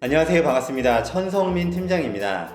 안녕하세요. 반갑습니다. 천성민 팀장입니다.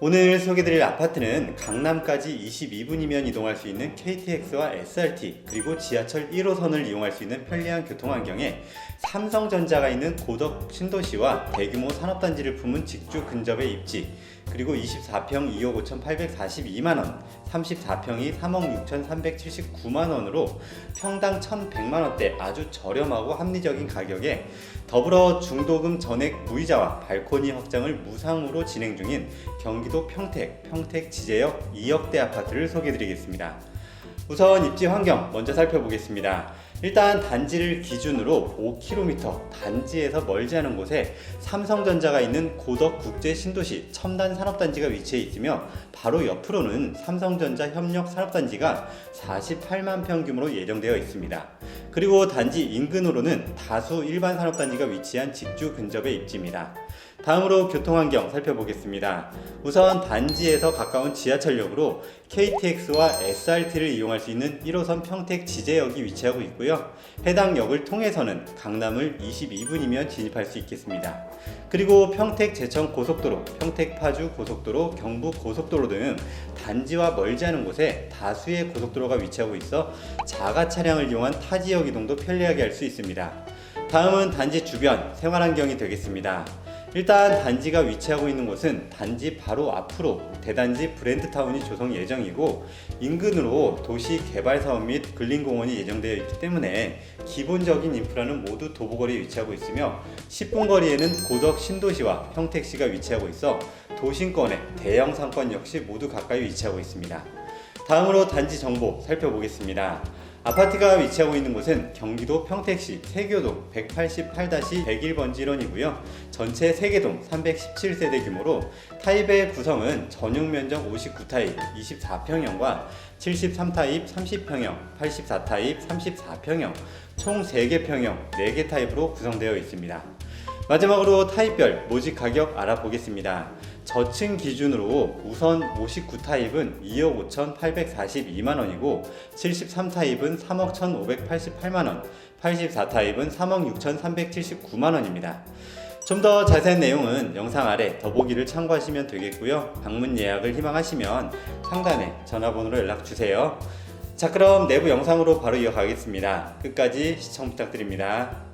오늘 소개드릴 아파트는 강남까지 22분이면 이동할 수 있는 KTX와 SRT 그리고 지하철 1호선을 이용할 수 있는 편리한 교통 환경에 삼성전자가 있는 고덕 신도시와 대규모 산업단지를 품은 직주 근접의 입지 그리고 24평 2억 5,842만 원, 34평이 3억 6,379만 원으로 평당 1,100만 원대 아주 저렴하고 합리적인 가격에 더불어 중도금 전액 무이자와 발코니 확장을 무상으로 진행 중인 경기도 평택 평택 지제역 2억대 아파트를 소개드리겠습니다. 우선 입지 환경 먼저 살펴보겠습니다. 일단 단지를 기준으로 5km 단지에서 멀지 않은 곳에 삼성전자가 있는 고덕 국제 신도시 첨단 산업단지가 위치해 있으며 바로 옆으로는 삼성전자 협력 산업단지가 48만 평 규모로 예정되어 있습니다. 그리고 단지 인근으로는 다수 일반 산업단지가 위치한 직주 근접의 입지입니다. 다음으로 교통환경 살펴보겠습니다. 우선 단지에서 가까운 지하철역으로 KTX와 SRT를 이용할 수 있는 1호선 평택 지제역이 위치하고 있고요. 해당 역을 통해서는 강남을 22분이면 진입할 수 있겠습니다. 그리고 평택 제천 고속도로, 평택 파주 고속도로, 경북 고속도로 등 단지와 멀지 않은 곳에 다수의 고속도로가 위치하고 있어 자가 차량을 이용한 타 지역 이동도 편리하게 할 수 있습니다. 다음은 단지 주변 생활 환경이 되겠습니다. 일단 단지가 위치하고 있는 곳은 단지 바로 앞으로 대단지 브랜드타운이 조성 예정이고 인근으로 도시 개발 사업 및 근린공원이 예정되어 있기 때문에 기본적인 인프라는 모두 도보거리에 위치하고 있으며 10분 거리에는 고덕 신도시와 평택시가 위치하고 있어 도심권의 대형 상권 역시 모두 가까이 위치하고 있습니다. 다음으로 단지 정보 살펴보겠습니다. 아파트가 위치하고 있는 곳은 경기도 평택시 세교동 188-101번지 1원이고요. 전체 세개동 317세대 규모로 타입의 구성은 전용 면적 59타입 24평형과 73타입 30평형, 84타입 34평형, 총 3개 평형 4개 타입으로 구성되어 있습니다. 마지막으로 타입별 모집 가격 알아보겠습니다. 저층 기준으로 우선 59타입은 2억 5,842만 원이고 73타입은 3억 1,588만 원, 84타입은 3억 6,379만 원입니다. 좀 더 자세한 내용은 영상 아래 더보기를 참고하시면 되겠고요. 방문 예약을 희망하시면 상단에 전화번호로 연락 주세요. 자, 그럼 내부 영상으로 바로 이어가겠습니다. 끝까지 시청 부탁드립니다.